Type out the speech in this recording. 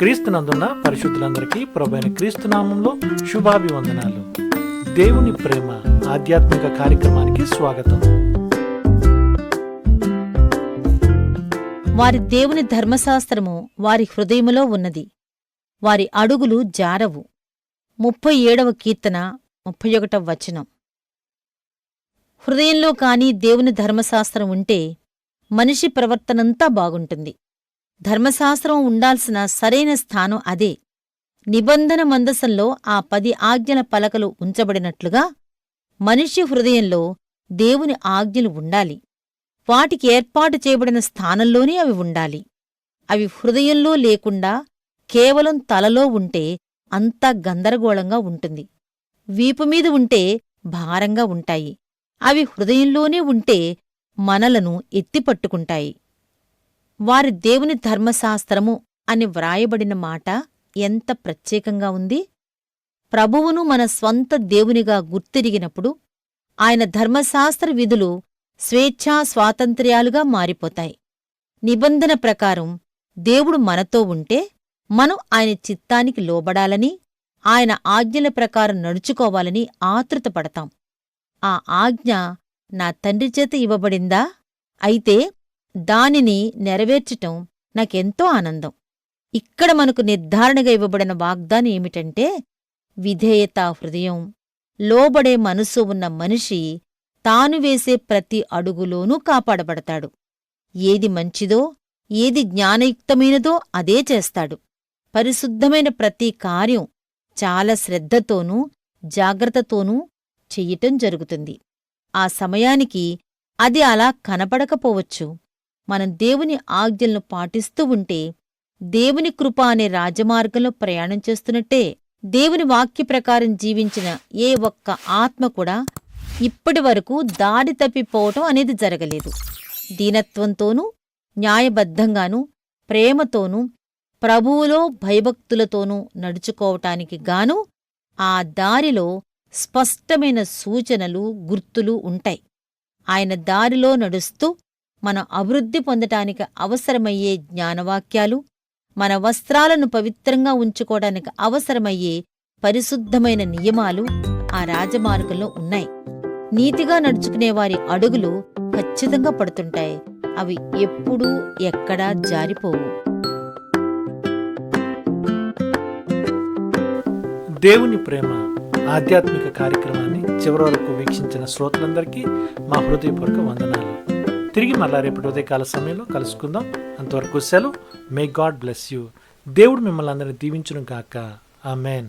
క్రీస్తునందున్న పరిశుద్ధులందరికీ ప్రభైన క్రీస్తునామంలో శుభాభివందనాలు. దేవుని ప్రేమ ఆధ్యాత్మిక కార్యక్రమానికి స్వాగతం. వారి దేవుని ధర్మశాస్త్రము వారి హృదయములో ఉన్నది. వారి అడుగులు జారవు. ముప్పై ఏడవ కీర్తన ముప్పై ఒకటవ వచనం. హృదయంలో కాని దేవుని ధర్మశాస్త్రం ఉంటే మనిషి ప్రవర్తనంతా బాగుంటుంది. ధర్మశాస్త్రం ఉండాల్సిన సరైన స్థానం అదే. నిబంధన మందసంలో ఆ పది ఆజ్ఞల పలకలు ఉంచబడినట్లుగా మనిషి హృదయంలో దేవుని ఆజ్ఞలు ఉండాలి. వాటికి ఏర్పాటు చేయబడిన స్థానంలోనే అవి ఉండాలి. అవి హృదయంలో లేకుండా కేవలం తలలో ఉంటే అంతా గందరగోళంగా ఉంటుంది. వీపుమీద ఉంటే భారంగా ఉంటాయి. అవి హృదయంలోనే ఉంటే మనలను ఎత్తిపట్టుకుంటాయి వారి దేవుని ధర్మశాస్త్రము అని వ్రాయబడిన మాట ఎంత ప్రత్యేకంగా ఉంది? ప్రభువును మన స్వంత దేవునిగా గుర్తిరిగినప్పుడు ఆయన ధర్మశాస్త్ర విధులు స్వేచ్ఛా స్వాతంత్ర్యాలుగా మారిపోతాయి. నిబంధన ప్రకారం దేవుడు మనతో ఉంటే మనం ఆయన చిత్తానికి లోబడాలని ఆయన ఆజ్ఞల ప్రకారం నడుచుకోవాలని ఆతృతపడతాం. ఆ ఆజ్ఞ నా తండ్రి చేత ఇవ్వబడిందా? అయితే దానిని నెరవేర్చటం నాకెంతో ఆనందం. ఇక్కడ మనకు నిర్ధారణగా ఇవ్వబడిన వాగ్దానం ఏమిటంటే విధేయత హృదయం. లోబడే మనసు ఉన్న మనిషి తాను వేసే ప్రతి అడుగులోనూ కాపాడబడతాడు. ఏది మంచిదో ఏది జ్ఞానయుక్తమైనదో అదే చేస్తాడు. పరిశుద్ధమైన ప్రతి కార్యం చాలా శ్రద్ధతోనూ జాగ్రత్తతోనూ చెయ్యటం జరుగుతుంది. ఆ సమయానికి అది అలా కనపడకపోవచ్చు. మనం దేవుని ఆజ్ఞలను పాటిస్తూ ఉంటే దేవుని కృప అనే రాజమార్గంలో ప్రయాణం చేస్తున్నట్టే దేవుని వాక్య ప్రకారం జీవించిన ఏ ఒక్క ఆత్మ కూడా ఇప్పటి వరకు దాడి తప్పిపోవటం అనేది జరగలేదు. దీనత్వంతోనూ న్యాయబద్ధంగానూ ప్రేమతోనూ ప్రభువులో భయభక్తులతోనూ నడుచుకోవటానికి గాను ఆ దారిలో స్పష్టమైన సూచనలు గుర్తులు ఉంటాయి. ఆయన దారిలో నడుస్తూ మనం అభివృద్ధి పొందటానికి అవసరమయ్యే జ్ఞానవాక్యాలు మన వస్త్రాలను పవిత్రంగా ఉంచుకోవడానికి అవసరమయ్యే పరిశుద్ధమైన నియమాలు ఆ రాజమార్గంలో ఉన్నాయి. నీతిగా నడుచుకునే వారి అడుగులు ఖచ్చితంగా పడుతుంటాయి. అవి ఎప్పుడూ ఎక్కడా జారిపోవు. దేవుని ప్రేమ ఆధ్యాత్మిక కార్యక్రమాన్ని చివరి వరకు వీక్షించిన శ్రోతలందరికీ మా హృదయపూర్వక వందనాలు. తిరిగి మళ్ళా రేపటి ఉదయకాల సమయంలో కలుసుకుందాం. అంతవరకు సెలవు. మే గాడ్ బ్లెస్ యూ దేవుడు మిమ్మల్ని అందరినీ దీవించును గాక. ఆమెన్